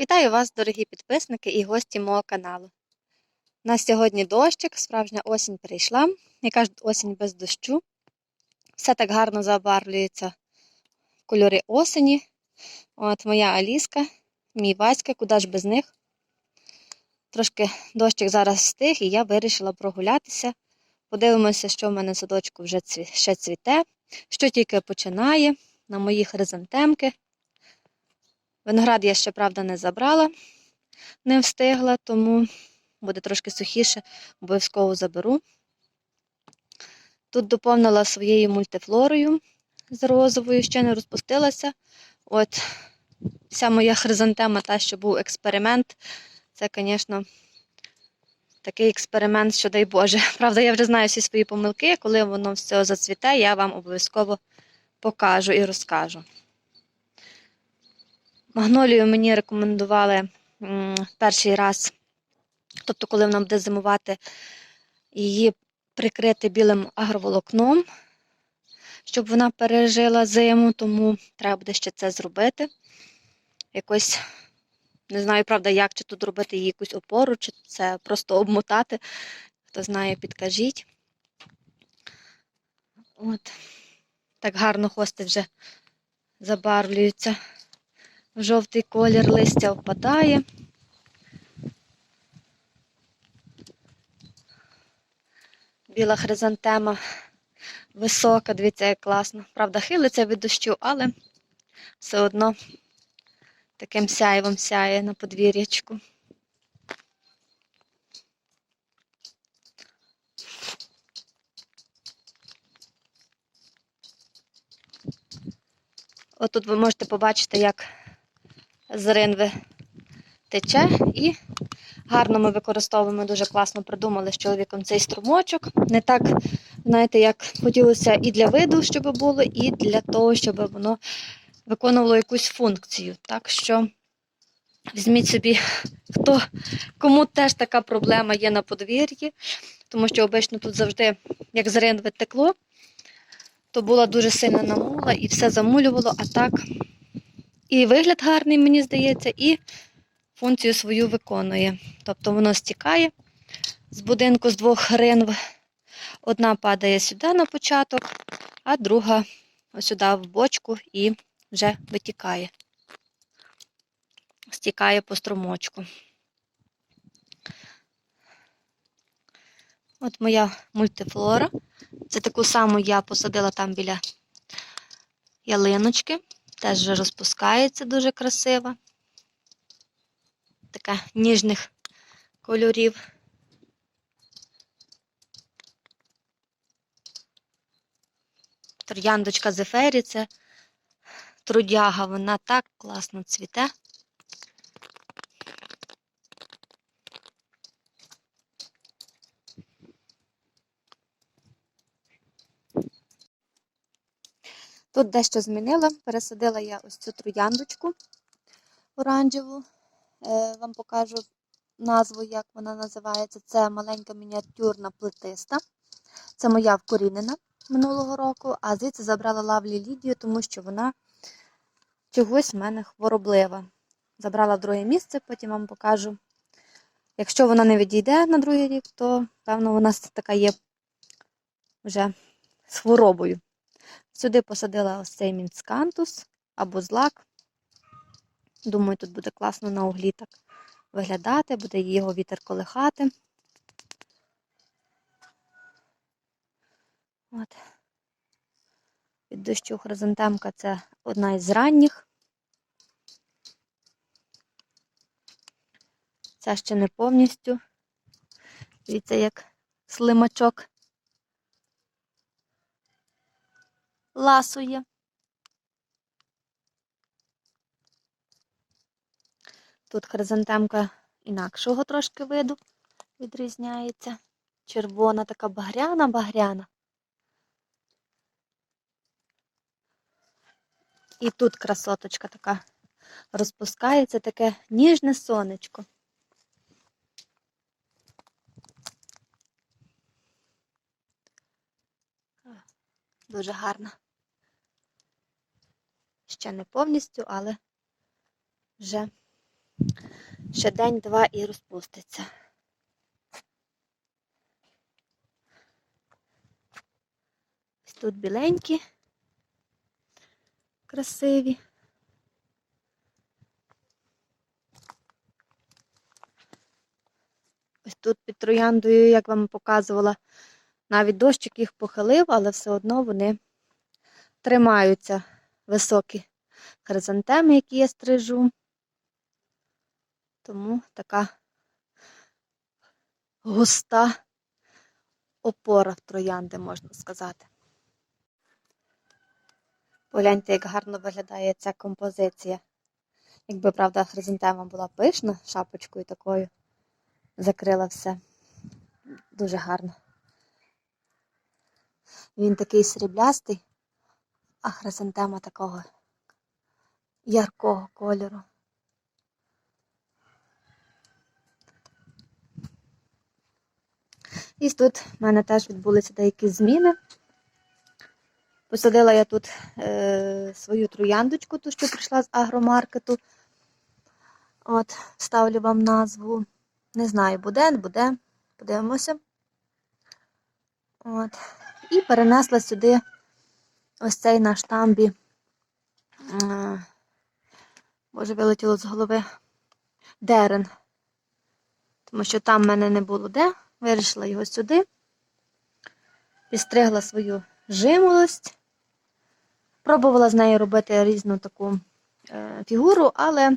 Вітаю вас, дорогі підписники і гості мого каналу. У нас сьогодні дощик, справжня осінь прийшла. Яка ж осінь без дощу. Все так гарно забарвлюється кольори осені. От моя Аліска, мій Васька, куди ж без них. Трошки дощик зараз стих, і я вирішила прогулятися. Подивимося, що в мене в садочку вже цві... ще цвіте, що тільки починає на мої хризантемки. Виноград я ще, правда, не забрала, не встигла, тому буде трошки сухіше, обов'язково заберу. Тут доповнила своєю мультифлорою з розовою, ще не розпустилася. От вся моя хризантема, та, що був експеримент, це, звісно, такий експеримент, що дай Боже. Правда, я вже знаю всі свої помилки, коли воно все зацвіте, я вам обов'язково покажу і розкажу. Магнолію мені рекомендували перший раз, тобто, коли вона буде зимувати, її прикрити білим агроволокном, щоб вона пережила зиму, тому треба буде ще це зробити. Якось, не знаю, правда, як, чи тут робити їй якусь опору, чи це просто обмотати. Хто знає, підкажіть. От. Так гарно хости вже забарвлюються жовтий колір листя впадає. Біла хризантема висока, дивіться, як класно. Правда, хилиться від дощу, але все одно таким сяєвом сяє на подвір'ячку. Отут ви можете побачити, як з ринви тече і гарно ми використовуємо, дуже класно придумали з чоловіком цей струмочок. Не так, знаєте, як хотілося і для виду, щоб було, і для того, щоб воно виконувало якусь функцію. Так що візьміть собі, хто, кому теж така проблема є на подвір'ї, тому що обично тут завжди, як з ринви текло, то була дуже сильна намула і все замулювало, а так і вигляд гарний, мені здається, і функцію свою виконує. Тобто воно стікає з будинку з двох ринв. Одна падає сюди на початок, а друга ось сюди в бочку і вже витікає. Стікає по струмочку. От моя мультифлора. Це таку саму я посадила там біля ялиночки. Теж вже розпускається дуже красиво. Така ніжних кольорів. Трояндочка Зефері це трудяга, вона так класно цвіте. Тут дещо змінила, пересадила я ось цю трояндочку оранжеву. Е, вам покажу назву, як вона називається. Це маленька мініатюрна плетиста. Це моя вкорінена минулого року, а звідси забрала лавлі Лідію, тому що вона чогось в мене хвороблива. Забрала друге місце, потім вам покажу. Якщо вона не відійде на другий рік, то, певно, вона така є вже з хворобою. Сюди посадила ось цей мінскантус або злак. Думаю, тут буде класно на углі так виглядати, буде його вітер колихати. От. Від дощу хризантемка це одна із ранніх. Ця ще не повністю. Дивіться, як слимачок ласує. Тут хризантемка інакшого трошки виду відрізняється. Червона така багряна-багряна. І тут красоточка така розпускається, таке ніжне сонечко. Дуже гарна. Ще не повністю, але вже Ще день-два і розпуститься. Ось тут біленькі, красиві. Ось тут під трояндою, як вам показувала, навіть дощик їх похилив, але все одно вони тримаються високі хризантеми, які я стрижу. Тому така густа опора в троянди, можна сказати. Погляньте, як гарно виглядає ця композиція. Якби, правда, хризантема була пишна, шапочкою такою, закрила все. Дуже гарно. Він такий сріблястий, а хризантема такого яркого кольору. І тут в мене теж відбулися деякі зміни. Посадила я тут е, свою трояндочку, ту, що прийшла з агромаркету. От, ставлю вам назву. Не знаю, буде, не буде. Подивимося. От. І перенесла сюди ось цей на штамбі. Боже, вилетіло з голови. Дерен. Тому що там в мене не було де. Вирішила його сюди. Підстригла свою жимолость. Пробувала з нею робити різну таку е, фігуру, але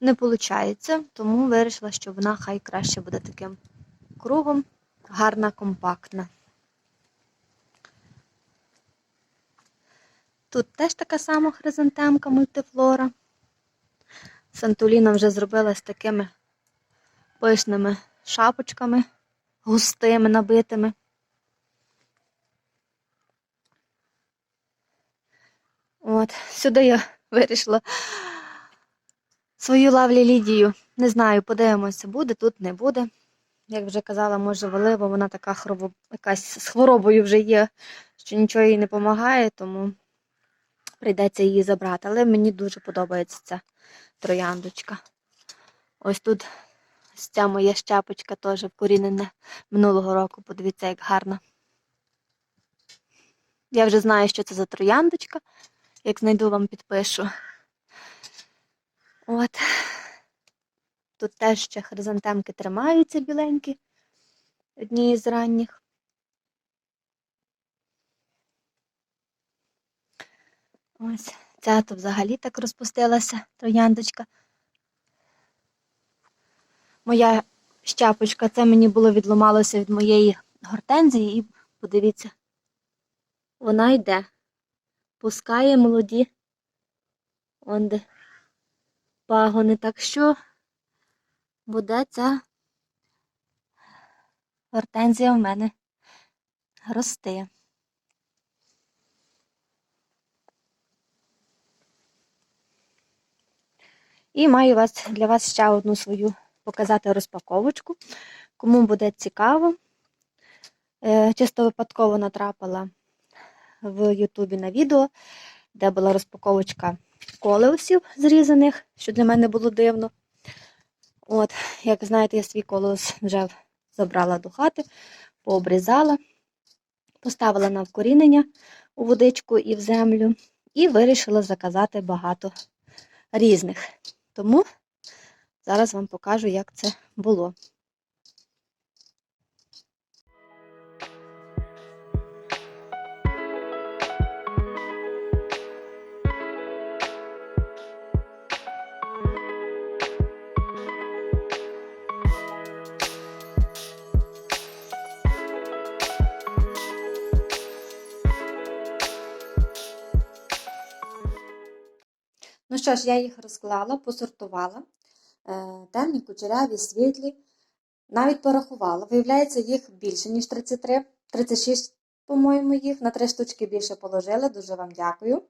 не виходить, тому вирішила, що вона хай краще буде таким кругом, гарна, компактна. Тут теж така сама хризантемка мультифлора. Сантуліна вже зробила з такими пишними шапочками, густими, набитими. От, сюди я вирішила свою лавлі Лідію. Не знаю, подивимося, буде, тут не буде. Як вже казала, може, Валива, вона така хвороб... якась з хворобою вже є, що нічого їй не допомагає, тому прийдеться її забрати. Але мені дуже подобається ця трояндочка. Ось тут ця моя щапочка теж вкорінена минулого року. Подивіться, як гарно. Я вже знаю, що це за трояндочка. Як знайду, вам підпишу. От. Тут теж ще хризантемки тримаються біленькі. Одні з ранніх. Ось, ця то взагалі так розпустилася трояндочка. Моя щапочка, це мені було відломалося від моєї гортензії, і подивіться, вона йде, пускає молоді онде пагони. Так що буде ця гортензія в мене рости. І маю вас, для вас ще одну свою показати розпаковочку. Кому буде цікаво, Е, чисто випадково натрапила в Ютубі на відео, де була розпаковочка колеусів зрізаних, що для мене було дивно. От, як знаєте, я свій колос вже забрала до хати, пообрізала, поставила на вкорінення у водичку і в землю, і вирішила заказати багато різних. Тому зараз вам покажу, як це було. Ну що ж, я їх розклала, посортувала. Е, Темні, кучеряві, світлі. Навіть порахувала. Виявляється, їх більше, ніж 33, 36, по-моєму, їх. На три штучки більше положили. Дуже вам дякую.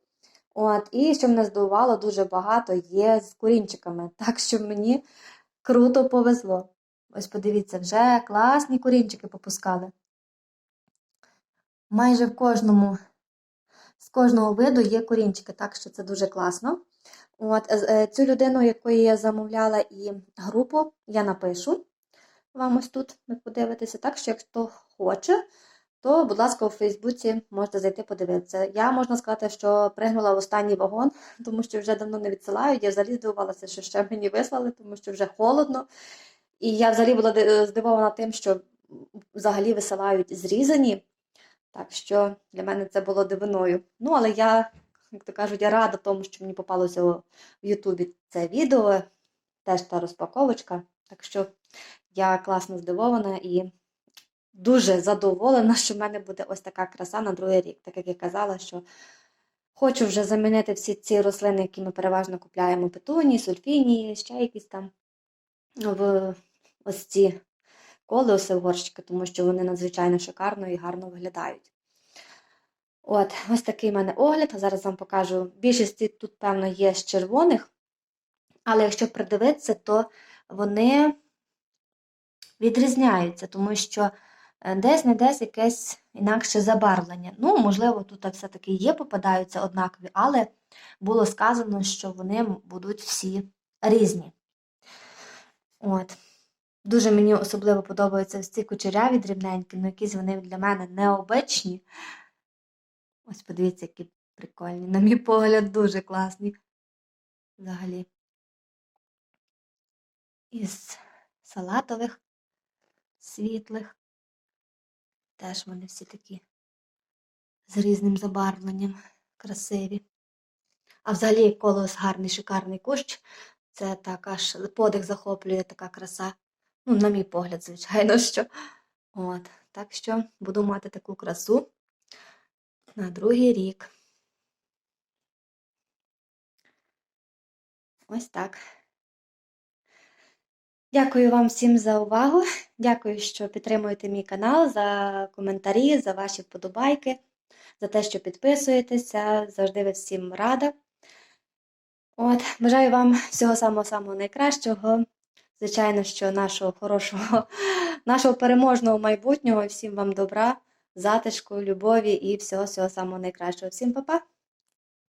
От, І що мене здивувало, дуже багато є з курінчиками. Так що мені круто повезло. Ось подивіться, вже класні курінчики попускали. Майже в кожному, з кожного виду є корінчики, так що це дуже класно. От, е, е, цю людину, якої я замовляла і групу, я напишу вам ось тут, ви подивитеся. Так що, якщо хоче, то, будь ласка, у Фейсбуці можете зайти подивитися. Я можна сказати, що пригнула в останній вагон, тому що вже давно не відсилають. Я взагалі здивувалася, що ще мені вислали, тому що вже холодно. І я взагалі була здивована тим, що взагалі висилають зрізані. Так що для мене це було дивиною. Ну, але я, як то кажуть, я рада тому, що мені попалося в Ютубі це відео, теж та розпаковочка. Так що я класно здивована і дуже задоволена, що в мене буде ось така краса на другий рік. Так як я казала, що хочу вже замінити всі ці рослини, які ми переважно купляємо петунії, сульфінії, ще якісь там в ось ці колеуси в горщики, тому що вони надзвичайно шикарно і гарно виглядають. От, ось такий в мене огляд. Зараз вам покажу. Більшість тут, певно, є з червоних, але якщо придивитися, то вони відрізняються, тому що е, десь не десь якесь інакше забарвлення. Ну, можливо, тут все-таки є, попадаються однакові, але було сказано, що вони будуть всі різні. От. Дуже мені особливо подобаються ці кучеряві дрібненькі, ну якісь вони для мене необичні. Ось подивіться, які прикольні. На мій погляд, дуже класні. Взагалі. Із салатових, світлих. Теж вони всі такі з різним забарвленням, красиві. А взагалі колос гарний, шикарний кущ. Це так аж подих захоплює така краса. Ну, на мій погляд, звичайно, що. От, так що буду мати таку красу на другий рік. Ось так. Дякую вам всім за увагу. Дякую, що підтримуєте мій канал, за коментарі, за ваші вподобайки, за те, що підписуєтеся. Завжди ви всім рада. От, бажаю вам всього самого-самого найкращого. Звичайно, що нашого хорошого, нашого переможного майбутнього. Всім вам добра, затишку, любові і всього всього самого найкращого. Всім па-па!